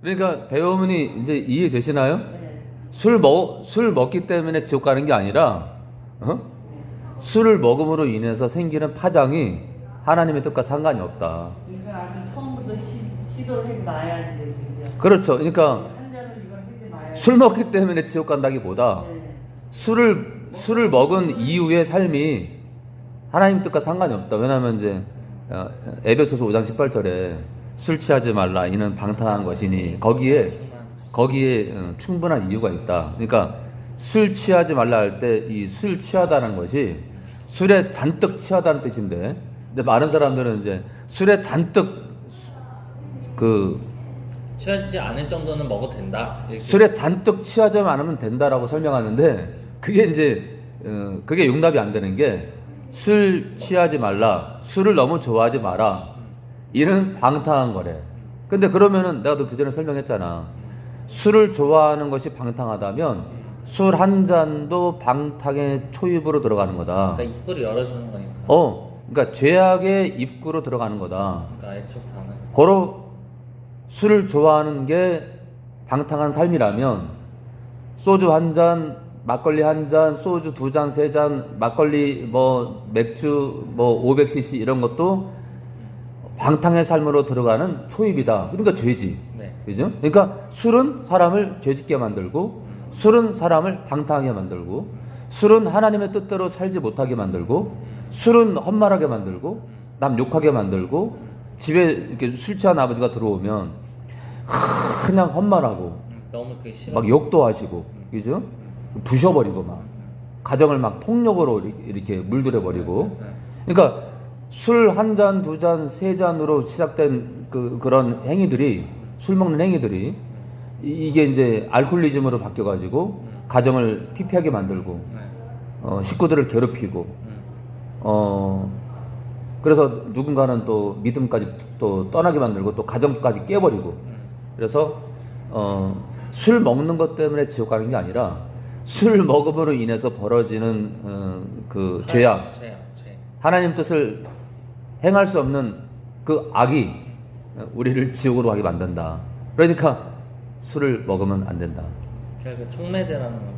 그러니까 배우문이 이제 이해되시나요? 네. 술 먹, 술 먹기 때문에 지옥 가는 게 아니라, 어? 술을 먹음으로 인해서 생기는 파장이 하나님의 뜻과 상관이 없다. 아주 처음부터 시, 시도를 해 놔야 돼 진짜. 그렇죠. 그러니까 술 먹기 때문에 지옥 간다기보다 네. 술을, 술을 먹은 이후의 삶이 하나님 뜻과 상관이 없다. 왜냐하면 이제 어, 에베소서 5장 18절에 술 취하지 말라. 이는 방탕한 것이니 거기에 거기에 어, 충분한 이유가 있다. 그러니까 술 취하지 말라 할 때 이 술 취하다는 것이 술에 잔뜩 취하다는 뜻인데, 근데 많은 사람들은 이제 술에 잔뜩 그 취하지 않을 정도는 먹어도 된다. 이렇게. 술에 잔뜩 취하지 않으면 된다라고 설명하는데 그게 이제 어, 그게 용납이 안 되는 게 술 취하지 말라, 술을 너무 좋아하지 마라. 이는 방탕한 거래. 근데 그러면은 내가 그 전에 설명했잖아. 술을 좋아하는 것이 방탕하다면 술 한 잔도 방탕의 초입으로 들어가는 거다. 그러니까 입구를 열어주는 거니까. 어, 그러니까 죄악의 입구로 들어가는 거다. 그러니까 애초부터는. 고로 술을 좋아하는 게 방탕한 삶이라면 소주 한 잔, 막걸리 한 잔, 소주 두 잔, 세 잔, 막걸리 뭐 맥주 뭐 500cc 이런 것도 방탕의 삶으로 들어가는 초입이다. 그러니까 죄지. 네. 그죠? 그러니까 술은 사람을 죄짓게 만들고 술은 사람을 방탕하게 만들고 술은 하나님의 뜻대로 살지 못하게 만들고 술은 헛말하게 만들고 남 욕하게 만들고 집에 이렇게 술 취한 아버지가 들어오면 그냥 헛말하고 음, 너무 그게 싫어. 막 욕도 하시고 그죠? 부셔버리고 막 가정을 막 폭력으로 이렇게- 물들여 버리고 네. 그러니까 술 한 잔, 두 잔, 세 잔으로 시작된 그, 그런 행위들이, 술 먹는 행위들이, 이- 이게 이제 알코올리즘으로 바뀌어가지고, 가정을 피폐하게 만들고, 네. 어, 식구들을 괴롭히고, 음. 어, 그래서 누군가는 또 믿음까지 또 떠나게 만들고, 또 가정까지 깨버리고, 음. 그래서, 어, 술 먹는 것 때문에 지옥 가는 게 아니라, 술 먹음으로 인해서 벌어지는, 어, 그 죄악, 죄악. 죄. 하나님 뜻을 행할 수 없는 그 악이 우리를 지옥으로 가게 만든다. 그러니까 술을 먹으면 안 된다. 결국 촉매제라는 거.